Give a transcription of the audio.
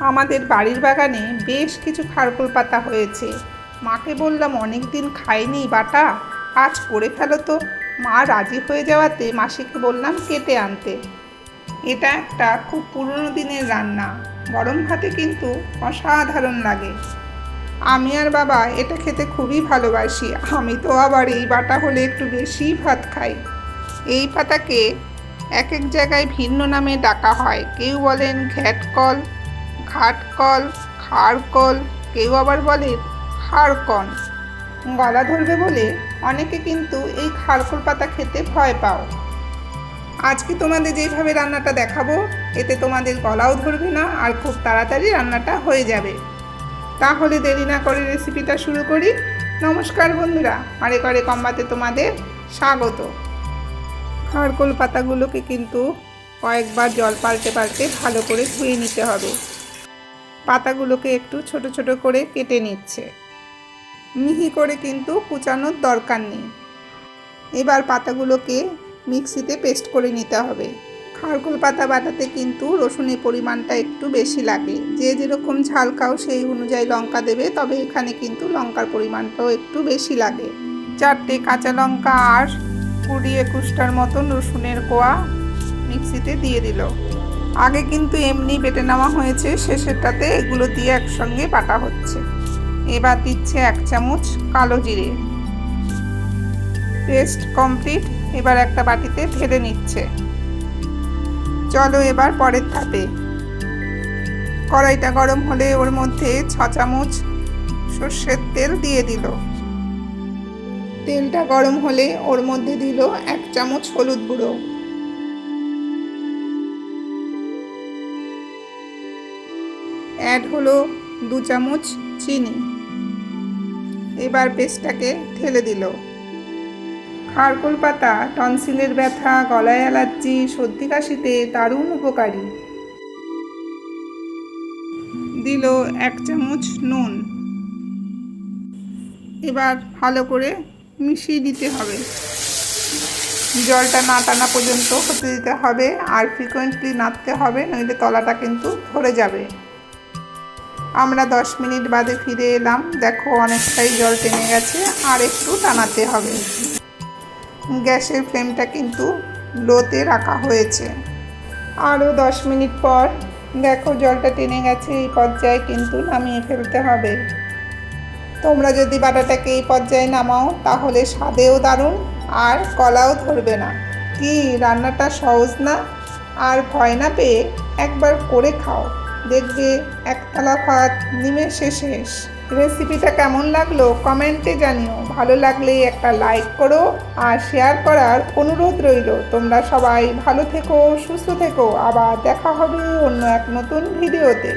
আমাদের বাড়ির বাগানে বেশ কিছু খারকুল পাতা হয়েছে। মাকে বললাম, অনেক দিন খাইনি, বাটা। আজ করে ফেলো তো। মা রাজি হয়ে যাওয়াতে মাসিকে বললাম, কেটে আনতে। এটা একটা খুব পুরনো দিনের রান্না। গরম ভাতে কিন্তু অসাধারণ লাগে। আমি আর বাবা এটা খেতে খুবই ভালোবাসি। আমি তো আবার এই বাটা হলে একটু বেশিই ভাত খাই। এই পাতাকে এক এক জায়গায় ভিন্ন নামে ডাকা হয়। কেউ বলেন ঘ্যাটকল ঘাটকল খাড়কল, কেউ আবার বলে হাড়কন গলা ধরবে বলে অনেকে কিন্তু এই খাড়কল পাতা খেতে ভয় পাও। আজকে তোমাদের যেইভাবে রান্নাটা দেখাবো, এতে তোমাদের গলাও ধরবে না আর খুব তাড়াতাড়ি রান্নাটা হয়ে যাবে। তাহলে দেরি না করে রেসিপিটা শুরু করি। নমস্কার বন্ধুরা, আরে করে কম্বাতে তোমাদের স্বাগত। খারকোল পাতাগুলোকে কিন্তু কয়েকবার জল পাল্টে পাল্টে ভালো করে ধুয়ে নিতে হবে। পাতাগুলোকে একটু ছোট ছোট করে কেটে নিচ্ছে। মিহি করে কিন্তু কুচানোর দরকার নেই। এবার পাতাগুলোকে মিক্সিতে পেস্ট করে নিতে হবে। খারকুল পাতা বাটাতে কিন্তু রসুনের পরিমাণটা একটু বেশি লাগে। যে যেরকম ঝাল খাও সেই অনুযায়ী লঙ্কা দেবে, তবে এখানে কিন্তু লঙ্কার পরিমাণটাও একটু বেশি লাগে। চারটে কাঁচা লঙ্কা আর কুড়ি একুশটার মতন রসুনের কোয়া মিক্সিতে দিয়ে দিল। আগে কিন্তু এমনি বেটে নেওয়া হয়েছে, শেষেরটাতে এগুলো দিয়ে একসঙ্গে বাটা হচ্ছে। এবার দিচ্ছে এক চামচ কালো জিরে। পেস্ট কমপ্লিট, এবার একটা বাটিতে ঢেলে নিচ্ছে। চলো এবার পরের ধাপে। কড়াইটা গরম হলে ওর মধ্যে ছ চামচ সর্ষের তেল দিয়ে দিল। তেলটা গরম হলে ওর মধ্যে দিল এক চামচ হলুদ গুঁড়ো। অ্যাড হলো দু চামচ চিনি। এবার পেস্টটাকে ঢেলে দিল। খারকোল পাতা, টনসিলের ব্যথা, গলায় অ্যালার্জি, সর্দি কাশিতে দারুণ উপকারী। দিল এক চামচ নুন। এবার ভালো করে মিশিয়ে দিতে হবে। জলটা না টানা পর্যন্ত হতে দিতে হবে, আর ফ্রিকোয়েন্টলি নাড়তে হবে, নইলে তলাটা কিন্তু ধরে যাবে। আমরা দশ মিনিট বাদে ফিরে এলাম। দেখো, অনেকটাই জল টেনে গেছে, আর একটু টানাতে হবে। গ্যাসের ফ্লেমটা কিন্তু লোতে রাখা হয়েছে। আরও দশ মিনিট পর, দেখো, জলটা টেনে গেছে, এই পর্যায়ে কিন্তু নামিয়ে ফেলতে হবে। তোমরা যদি বাটাটাকে এই পর্যায়ে নামাও, তাহলে স্বাদেও দারুণ, আর কলাও ধরবে না। কি, রান্নাটা সহজ না? আর ভয় না পেয়ে একবার করে খাও। দেখবে একতলা ভাত নিমেষে শেষ। রেসিপিটা কেমন লাগল কমেন্টে জানিও। ভালো লাগলে একটা লাইক করো আর শেয়ার করার অনুরোধ রইল। তোমরা সবাই ভালো থেকো, সুস্থ থেকো। আবার দেখা হবে অন্য এক নতুন ভিডিওতে।